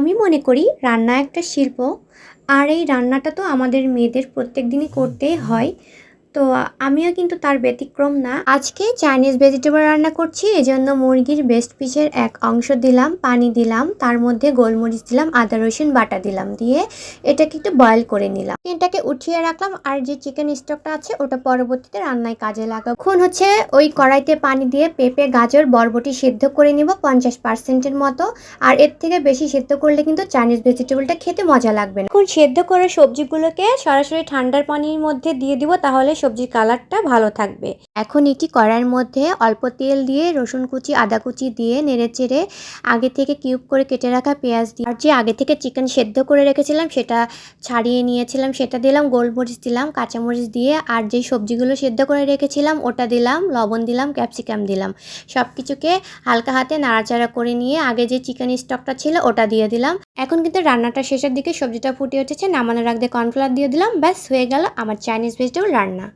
আমি মনে করি রান্না একটা শিল্প, আর এই রান্নাটা তো আমাদের মেয়েদের প্রত্যেক দিনই করতেই হয়। তো আমিও কিন্তু তার ব্যতিক্রম না। আজকে চাইনিজ ভেজিটেবল রান্না করছি, এজন্য মুরগির বেস্ট পিসের এক অংশ দিলাম, পানি দিলাম, তার মধ্যে গোলমরিচ দিলাম, আদা, রসুন বাটা দিলাম, দিয়ে এটাকে একটু বয়েল করে নিলাম। চিকেনটাকে উঠিয়ে রাখলাম, আর যে চিকেন স্টকটা আছে, ওটা পরবর্তীতে রান্নায় কাজে লাগাবো। এখন হচ্ছে ওই কড়াইতে পানি দিয়ে পেঁপে, গাজর, বরবটি সিদ্ধ করে নিব পঞ্চাশ পার্সেন্টের মতো, আর এর থেকে বেশি সেদ্ধ করলে কিন্তু চাইনিজ ভেজিটেবলটা খেতে মজা লাগবে না। এখন সেদ্ধ করে সবজিগুলোকে সরাসরি ঠান্ডার পানির মধ্যে দিয়ে দিব, তাহলে সবজির কালারটা ভালো থাকবে। এখন এটি কড়াইয়ের মধ্যে অল্প তেল দিয়ে, রসুন কুচি, আদা কুচি দিয়ে নেড়ে চেড়ে আগে থেকে কিউব করে কেটে রাখা পেঁয়াজ দিয়ে, আর যে আগে থেকে চিকেন সেদ্ধ করে রেখেছিলাম সেটা ছাড়িয়ে নিয়েছিলাম, সেটা দিলাম, গোলমরিচ দিলাম, কাঁচামরিচ দিয়ে, আর যেই সবজিগুলো সেদ্ধ করে রেখেছিলাম ওটা দিলাম, লবণ দিলাম, ক্যাপসিকাম দিলাম। সব কিছুকে হালকা হাতে নাড়াচাড়া করে নিয়ে আগে যে চিকেন স্টকটা ছিল ওটা দিয়ে দিলাম। এখন কিন্তু রান্নাটা শেষের দিকে সবজিটা ফুটে উঠেছে, নামানোর আগে কর্নফ্লাওয়ার দিয়ে দিলাম, ব্যাস হয়ে গেল আমার চাইনিজ ভেজিটেবল রান্না।